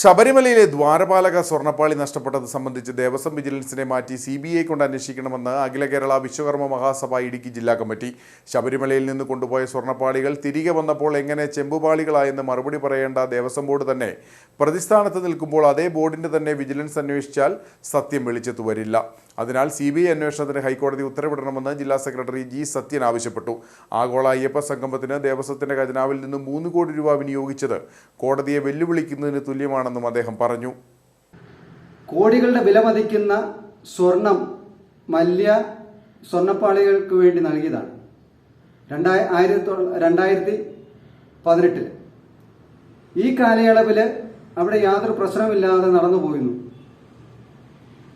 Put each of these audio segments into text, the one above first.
ശബരിമലയിലെ ദ്വാരപാലക സ്വർണപ്പാളി നഷ്ടപ്പെട്ടത് സംബന്ധിച്ച് ദേവസ്വം വിജിലൻസിനെ മാറ്റി സി ബി ഐ കൊണ്ട് അന്വേഷിക്കണമെന്ന് അഖില കേരള വിശ്വകർമ്മ മഹാസഭ ഇടുക്കി ജില്ലാ കമ്മിറ്റി. ശബരിമലയിൽ നിന്ന് കൊണ്ടുപോയ സ്വർണപ്പാളികൾ തിരികെ വന്നപ്പോൾ എങ്ങനെ ചെമ്പുപാളികളായെന്ന് മറുപടി പറയേണ്ട ദേവസ്വം ബോർഡ് തന്നെ പ്രതിസ്ഥാനത്ത് നിൽക്കുമ്പോൾ അതേ ബോർഡിന്റെ തന്നെ വിജിലൻസ് അന്വേഷിച്ചാൽ സത്യം വെളിച്ചത്തു വരില്ല. അതിനാൽ സി ബി ഐ അന്വേഷണത്തിന് ഹൈക്കോടതി ഉത്തരവിടണമെന്ന് ജില്ലാ സെക്രട്ടറി ജി സത്യൻ ആവശ്യപ്പെട്ടു. ആഗോള അയ്യപ്പ സംഗമത്തിന് ദേവസ്വത്തിന്റെ ഖജനാവിൽ നിന്ന് മൂന്ന് കോടി രൂപ വിനിയോഗിച്ചത് കോടതിയെ വെല്ലുവിളിക്കുന്നതിന് തുല്യമാണെന്നും അദ്ദേഹം പറഞ്ഞു. കോടികളുടെ വില മതിക്കുന്ന സ്വർണം മല്യ സ്വർണപ്പാളികൾക്ക് വേണ്ടി നൽകിയതാണ്. രണ്ടായി ആയിരത്തി രണ്ടായിരത്തി പതിനെട്ടിൽ ഈ കാലയളവിൽ അവിടെ യാതൊരു പ്രശ്നമില്ലാതെ നടന്നു പോയിരുന്നു.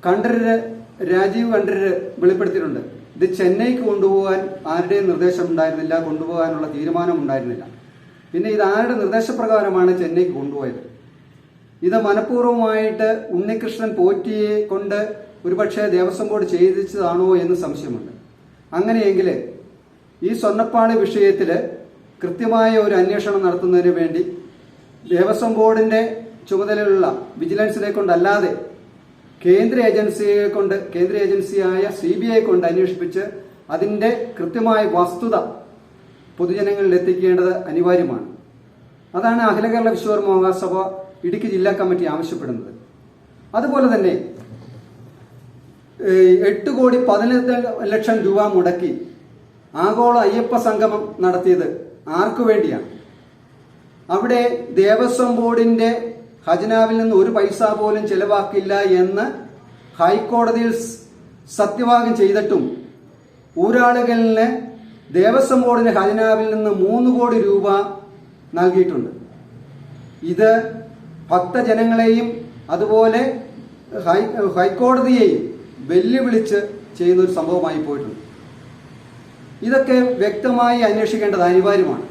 കണ്ഠരര് രാജീവ് കണ്ഠരര് വെളിപ്പെടുത്തിയിട്ടുണ്ട്. ഇത് ചെന്നൈക്ക് കൊണ്ടുപോകാൻ ആരുടെയും നിർദ്ദേശം ഉണ്ടായിരുന്നില്ല കൊണ്ടുപോകാനുള്ള തീരുമാനം ഉണ്ടായിരുന്നില്ല പിന്നെ ഇത് ആരുടെ നിർദ്ദേശപ്രകാരമാണ് ചെന്നൈക്ക് കൊണ്ടുപോയത്? ഇത് മനഃപൂർവമായിട്ട് ഉണ്ണികൃഷ്ണൻ പോറ്റിയെ കൊണ്ട് ഒരുപക്ഷെ ദേവസ്വം ബോർഡ് ചെയ്തിച്ചതാണോ എന്ന് സംശയമുണ്ട്. അങ്ങനെയെങ്കിൽ ഈ സ്വർണപ്പാളി വിഷയത്തിൽ കൃത്യമായ ഒരു അന്വേഷണം നടത്തുന്നതിന് വേണ്ടി ദേവസ്വം ബോർഡിന്റെ ചുമതലയുള്ള വിജിലൻസിനെ കൊണ്ടല്ലാതെ കേന്ദ്ര ഏജൻസിയെ കൊണ്ട് കേന്ദ്ര ഏജൻസിയായ സി ബി ഐ കൊണ്ട് അന്വേഷിപ്പിച്ച് അതിന്റെ കൃത്യമായ വസ്തുത പൊതുജനങ്ങളിൽ എത്തിക്കേണ്ടത് അനിവാര്യമാണ്. അതാണ് അഖില കേരള വിശ്വകർമ്മ മഹാസഭ ഇടുക്കി ജില്ലാ കമ്മിറ്റി ആവശ്യപ്പെടുന്നത്. അതുപോലെ തന്നെ എട്ട് കോടി പതിനെട്ട് ലക്ഷം രൂപ മുടക്കി ആഗോള അയ്യപ്പ സംഗമം നടത്തിയത് ആർക്കു വേണ്ടിയാണ്? അവിടെ ദേവസ്വം ബോർഡിന്റെ ഖജനാവിൽ നിന്ന് ഒരു പൈസ പോലും ചെലവാക്കില്ല എന്ന് ഹൈക്കോടതിയിൽ സത്യവാഗം ചെയ്തിട്ടും ഊരാളുകളിന് ദേവസ്വം ബോർഡിന്റെ ഖജനാവിൽ നിന്ന് മൂന്ന് കോടി രൂപ നൽകിയിട്ടുണ്ട്. ഇത് ഭക്തജനങ്ങളെയും അതുപോലെ ഹൈക്കോടതിയെയും വെല്ലുവിളിച്ച് ചെയ്യുന്ന ഒരു സംഭവമായി പോയിട്ടുണ്ട്. ഇതൊക്കെ വ്യക്തമായി അന്വേഷിക്കേണ്ടത് അനിവാര്യമാണ്.